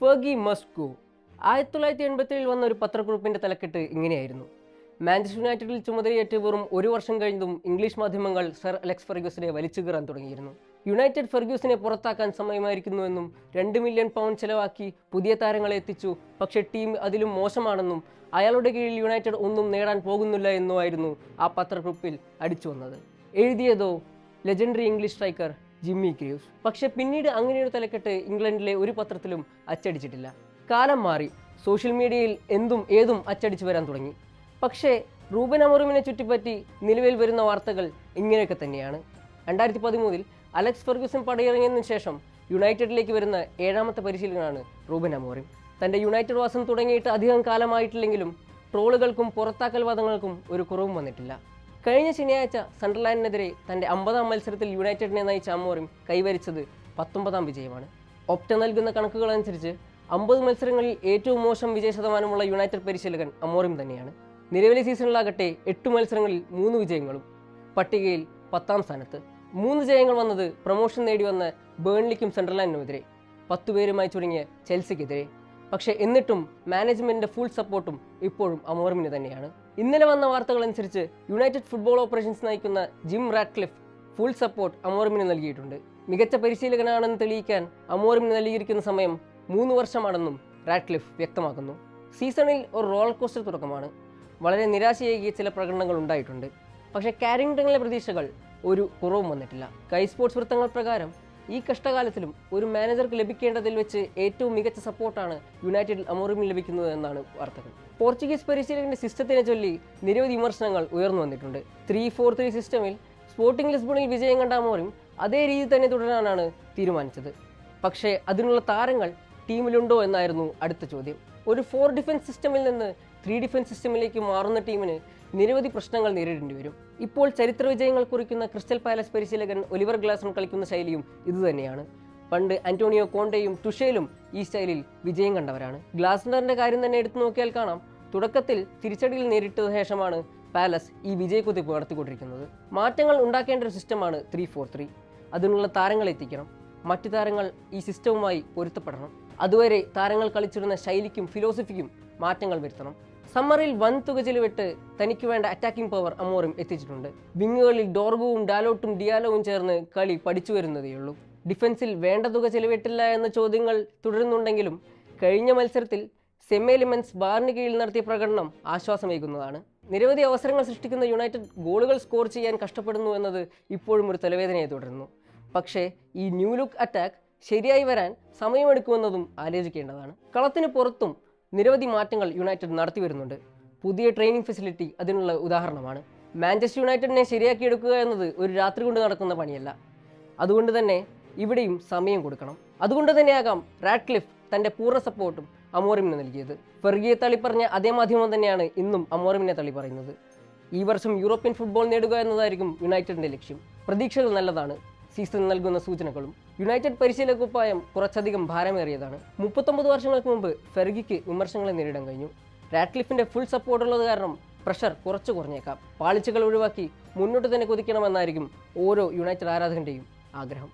Fergie go ആയിരത്തി തൊള്ളായിരത്തി എൺപത്തിയേഴിൽ വന്ന ഒരു പത്രക്കുറിപ്പിന്റെ തലക്കെട്ട് ഇങ്ങനെയായിരുന്നു. മാഞ്ചസ്റ്റർ യുണൈറ്റഡിൽ ചുമതലയേറ്റ് വെറും ഒരു വർഷം കഴിഞ്ഞതും ഇംഗ്ലീഷ് മാധ്യമങ്ങൾ സർ അലക്സ് ഫെർഗ്യൂസിനെ വലിച്ചു കയറാൻ തുടങ്ങിയിരുന്നു. യുണൈറ്റഡ് ഫെർഗ്യൂസിനെ പുറത്താക്കാൻ സമയമായിരിക്കുന്നുവെന്നും രണ്ട് മില്യൺ പൗണ്ട് ചെലവാക്കി പുതിയ താരങ്ങളെ എത്തിച്ചു. പക്ഷേ ടീം അതിലും മോശമാണെന്നും അയാളുടെ കീഴിൽ യുണൈറ്റഡ് ഒന്നും നേടാൻ പോകുന്നില്ല എന്നുമായിരുന്നു ആ പത്രക്കുറിപ്പിൽ അടിച്ചു വന്നത്. എഴുതിയതോ? Legendary English striker Jimmy Greaves. പക്ഷെ പിന്നീട് അങ്ങനെയൊരു തലക്കെട്ട് ഇംഗ്ലണ്ടിലെ ഒരു പത്രത്തിലും അച്ചടിച്ചിട്ടില്ല. കാലം മാറി സോഷ്യൽ മീഡിയയിൽ എന്തും ഏതും അച്ചടിച്ചു വരാൻ തുടങ്ങി. പക്ഷേ റൂബൻ അമറുമിനെ ചുറ്റിപ്പറ്റി നിലവിൽ വരുന്ന വാർത്തകൾ ഇങ്ങനെയൊക്കെ തന്നെയാണ്. രണ്ടായിരത്തി പതിമൂന്നിൽ അലക്സ് ഫെർഗ്യൂസൺ പടയിറങ്ങിയതിനു ശേഷം യുണൈറ്റഡിലേക്ക് വരുന്ന ഏഴാമത്തെ പരിശീലകനാണ് റൂബൻ അമോറിം. തന്റെ യുണൈറ്റഡ് വാസം തുടങ്ങിയിട്ട് അധികം കാലമായിട്ടില്ലെങ്കിലും ട്രോളുകൾക്കും പുറത്താക്കൽ വാദങ്ങൾക്കും ഒരു കുറവും വന്നിട്ടില്ല. കഴിഞ്ഞ ശനിയാഴ്ച സണ്ടർലാൻഡിനെതിരെ തന്റെ അമ്പതാം മത്സരത്തിൽ യുണൈറ്റഡിനെ നയിച്ച അമോറിം കൈവരിച്ചത് പത്തൊമ്പതാം വിജയമാണ്. ഒപ്റ്റ നൽകുന്ന കണക്കുകൾ അനുസരിച്ച് അമ്പത് മത്സരങ്ങളിൽ ഏറ്റവും മോശം വിജയ ശതമാനമുള്ള യുണൈറ്റഡ് പരിശീലകൻ അമോറിം തന്നെയാണ്. നിലവിലെ സീസണിലാകട്ടെ എട്ട് മത്സരങ്ങളിൽ മൂന്ന് വിജയങ്ങളും പട്ടികയിൽ പത്താം സ്ഥാനത്ത്. മൂന്ന് ജയങ്ങൾ വന്നത് പ്രൊമോഷൻ നേടി വന്ന ബേൺലിക്കും സെൻട്രലാൻഡിനുമെതിരെ പത്തുപേരുമായി ചുരുങ്ങിയ ചെൽസിക്കെതിരെ. പക്ഷേ എന്നിട്ടും മാനേജ്മെന്റിന്റെ ഫുൾ സപ്പോർട്ടും ഇപ്പോഴും അമോറിമിന് തന്നെയാണ്. ഇന്നലെ വന്ന വാർത്തകൾ അനുസരിച്ച് യുണൈറ്റഡ് ഫുട്ബോൾ ഓപ്പറേഷൻസ് നയിക്കുന്ന ജിം റാഡ്ക്ലിഫ് ഫുൾ സപ്പോർട്ട് അമോറിമിന് നൽകിയിട്ടുണ്ട്. മികച്ച പരിശീലകനാണെന്ന് തെളിയിക്കാൻ അമോറിമിന് നൽകിയിരിക്കുന്ന സമയം മൂന്ന് വർഷമാണെന്നും റാഡ്ക്ലിഫ് വ്യക്തമാക്കുന്നു. സീസണിൽ ഒരു റോൾ കോസ്റ്റർ തുടക്കമാണ്. വളരെ നിരാശയേകിയ ചില പ്രകടനങ്ങൾ ഉണ്ടായിട്ടുണ്ട്. പക്ഷേ കാരിങ്ടണിലെ പ്രതീക്ഷകൾ ഒരു കുറവും വന്നിട്ടില്ല. കൈ സ്പോർട്സ് വൃത്തങ്ങൾ പ്രകാരം ഈ കഷ്ടകാലത്തിലും ഒരു മാനേജർക്ക് ലഭിക്കേണ്ടതിൽ വെച്ച് ഏറ്റവും മികച്ച സപ്പോർട്ടാണ് യുണൈറ്റഡ് അമോറിമിൽ ലഭിക്കുന്നത് എന്നാണ് വാർത്തകൾ. പോർച്ചുഗീസ് പരിശീലകന്റെ സിസ്റ്റത്തിനെ ചൊല്ലി നിരവധി വിമർശനങ്ങൾ ഉയർന്നു വന്നിട്ടുണ്ട്. ത്രീ ഫോർ ത്രീ സിസ്റ്റമിൽ സ്പോർട്ടിംഗ് ലിസ്ബണിൽ വിജയം കണ്ട അമോറിം അതേ രീതി തന്നെ തുടരാനാണ് തീരുമാനിച്ചത്. പക്ഷേ അതിനുള്ള താരങ്ങൾ ടീമിലുണ്ടോ എന്നായിരുന്നു അടുത്ത ചോദ്യം. ഒരു ഫോർ ഡിഫൻസ് സിസ്റ്റമിൽ നിന്ന് ത്രീ ഡിഫൻസ് സിസ്റ്റമിലേക്ക് മാറുന്ന ടീമിന് നിരവധി പ്രശ്നങ്ങൾ നേരിടേണ്ടി വരും. ഇപ്പോൾ ചരിത്ര വിജയങ്ങൾ കുറിക്കുന്ന ക്രിസ്റ്റൽ പാലസ് പരിശീലകൻ ഒലിവർ ഗ്ലാസൺ കളിക്കുന്ന ശൈലിയും ഇതുതന്നെയാണ്. പണ്ട് അന്റോണിയോ കോണ്ടയും ടുഷേലും ഈ സ്റ്റൈലിൽ വിജയം കണ്ടവരാണ്. ഗ്ലാസ്നറിന്റെ കാര്യം തന്നെ എടുത്തു നോക്കിയാൽ കാണാം. തുടക്കത്തിൽ തിരിച്ചടിയിൽ നേരിട്ട ശേഷമാണ് പാലസ് ഈ വിജയക്കുതിപ്പ് നടത്തിക്കൊണ്ടിരിക്കുന്നത്. മാറ്റങ്ങൾ ഉണ്ടാക്കേണ്ട ഒരു സിസ്റ്റമാണ് ത്രീ ഫോർ ത്രീ. അതിനുള്ള താരങ്ങളെ എത്തിക്കണം. മറ്റു താരങ്ങൾ ഈ സിസ്റ്റവുമായി പൊരുത്തപ്പെടണം. അതുവരെ താരങ്ങൾ കളിച്ചിരുന്ന ശൈലിക്കും ഫിലോസഫിക്കും മാറ്റങ്ങൾ വരുത്തണം. സമ്മറിൽ വൻ തുക ചിലവിട്ട് തനിക്ക് വേണ്ട അറ്റാക്കിംഗ് പവർ അമോറും എത്തിച്ചിട്ടുണ്ട്. വിങ്ങുകളിൽ ഡോർഗുവും ഡാലോട്ടും ഡിയാലോവും ചേർന്ന് കളി പഠിച്ചു വരുന്നതേയുള്ളൂ ഡിഫൻസിൽ വേണ്ട തുക ചിലവിട്ടില്ല എന്ന ചോദ്യങ്ങൾ തുടരുന്നുണ്ടെങ്കിലും കഴിഞ്ഞ മത്സരത്തിൽ സെമേലിമെൻസ് ബാറിന് കീഴിൽ നടത്തിയ പ്രകടനം ആശ്വാസമേകുന്നതാണ്. നിരവധി അവസരങ്ങൾ സൃഷ്ടിക്കുന്ന യുണൈറ്റഡ് ഗോളുകൾ സ്കോർ ചെയ്യാൻ കഷ്ടപ്പെടുന്നു എന്നത് ഇപ്പോഴും ഒരു തലവേദനയെ തുടരുന്നു. പക്ഷേ ഈ ന്യൂ ലുക്ക് അറ്റാക്ക് ശരിയായി വരാൻ സമയമെടുക്കുമെന്നതും ആലോചിക്കേണ്ടതാണ്. കളത്തിന് പുറത്തും നിരവധി മാറ്റങ്ങൾ യുണൈറ്റഡ് നടത്തി വരുന്നുണ്ട്. പുതിയ ട്രെയിനിങ് ഫെസിലിറ്റി അതിനുള്ള ഉദാഹരണമാണ്. മാഞ്ചസ്റ്റർ യുണൈറ്റഡിനെ ശരിയാക്കിയെടുക്കുക എന്നത് ഒരു രാത്രി കൊണ്ട് നടക്കുന്ന പണിയല്ല. അതുകൊണ്ട് തന്നെ ഇവിടെയും സമയം കൊടുക്കണം. അതുകൊണ്ട് തന്നെയാകാം റാഡ്ക്ലിഫ് തന്റെ പൂർണ സപ്പോർട്ടും അമോറിമിന് നൽകിയത്. ഫെർഗിയെ തള്ളിപ്പറഞ്ഞ അതേ മാധ്യമം തന്നെയാണ് ഇന്നും അമോറിമിനെ തള്ളി പറയുന്നത്. ഈ വർഷം യൂറോപ്യൻ ഫുട്ബോൾ നേടുക എന്നതായിരിക്കും യുണൈറ്റഡിന്റെ ലക്ഷ്യം. പ്രതീക്ഷകൾ നല്ലതാണ്. സീസൺ നൽകുന്ന സൂചനകളും യുണൈറ്റഡ് പരിശീലക കുപ്പായം കുറച്ചധികം ഭാരമേറിയതാണ്. മുപ്പത്തൊമ്പത് വർഷങ്ങൾക്ക് മുമ്പ് ഫെർഗിക്ക് വിമർശനങ്ങളെ നേരിടാൻ കഴിഞ്ഞു. റാഡ്ക്ലിഫിന്റെ ഫുൾ സപ്പോർട്ട് ഉള്ളത് കാരണം പ്രഷർ കുറച്ചു കുറഞ്ഞേക്കാം. പാളിച്ചകൾ ഒഴിവാക്കി മുന്നോട്ട് തന്നെ കുതിക്കണമെന്നായിരിക്കും ഓരോ യുണൈറ്റഡ് ആരാധകന്റെയും ആഗ്രഹം.